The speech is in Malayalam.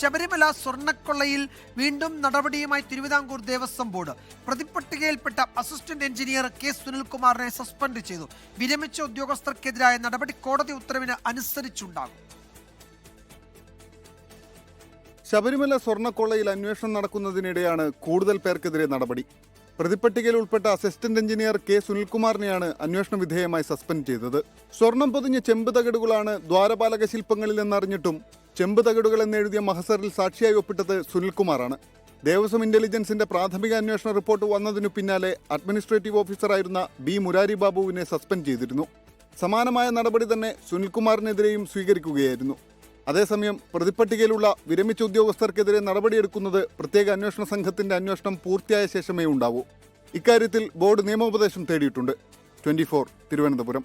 ശബരിമല സ്വർണക്കൊള്ളയിൽ വീണ്ടും നടപടിയുമായി തിരുവിതാംകൂർ ദേവസ്വം ബോർഡ് പ്രതിപട്ടികയിൽപ്പെട്ട അസിസ്റ്റന്റ് എഞ്ചിനീയർ കെ സുനിൽകുമാറിനെ സസ്പെൻഡ് ചെയ്തു. വിരമിച്ച ഉദ്യോഗസ്ഥർക്കെതിരായ നടപടി കോടതി ഉത്തരവിന് അനുസരിച്ചുണ്ടാകും. ശബരിമല സ്വർണക്കൊള്ളയിൽ അന്വേഷണം നടക്കുന്നതിനിടെയാണ് കൂടുതൽ പേർക്കെതിരെ നടപടി. പ്രതിപട്ടികയിൽ ഉൾപ്പെട്ട അസിസ്റ്റന്റ് എഞ്ചിനീയർ കെ സുനിൽകുമാറിനെയാണ് അന്വേഷണ വിധേയമായി സസ്പെൻഡ് ചെയ്തത്. സ്വർണം പൊതിഞ്ഞ ചെമ്പ് തകിടുകളാണ് ദ്വാരപാലക ശില്പങ്ങളിൽ എന്നറിഞ്ഞിട്ടും ചെമ്പ് തകിടുകൾ എന്നെഴുതിയ മഹസറിൽ സാക്ഷിയായി ഒപ്പിട്ടത് സുനിൽകുമാറാണ്. ദേവസ്വം ഇന്റലിജൻസിന്റെ പ്രാഥമിക അന്വേഷണ റിപ്പോർട്ട് വന്നതിനു പിന്നാലെ അഡ്മിനിസ്ട്രേറ്റീവ് ഓഫീസറായിരുന്ന ബി മുരാരി ബാബുവിനെ സസ്പെൻഡ് ചെയ്തിരുന്നു. സമാനമായ നടപടി തന്നെ സുനിൽകുമാറിനെതിരെയും സ്വീകരിക്കുകയായിരുന്നു. അതേസമയം പ്രതിപ്പട്ടികയിലുള്ള വിരമിച്ച ഉദ്യോഗസ്ഥർക്കെതിരെ നടപടിയെടുക്കുന്നത് പ്രത്യേക അന്വേഷണ സംഘത്തിന്റെ അന്വേഷണം പൂർത്തിയായ ശേഷമേ ഉണ്ടാവൂ. ഇക്കാര്യത്തിൽ ബോർഡ് നിയമോപദേശം തേടിയിട്ടുണ്ട്. ട്വന്റി തിരുവനന്തപുരം.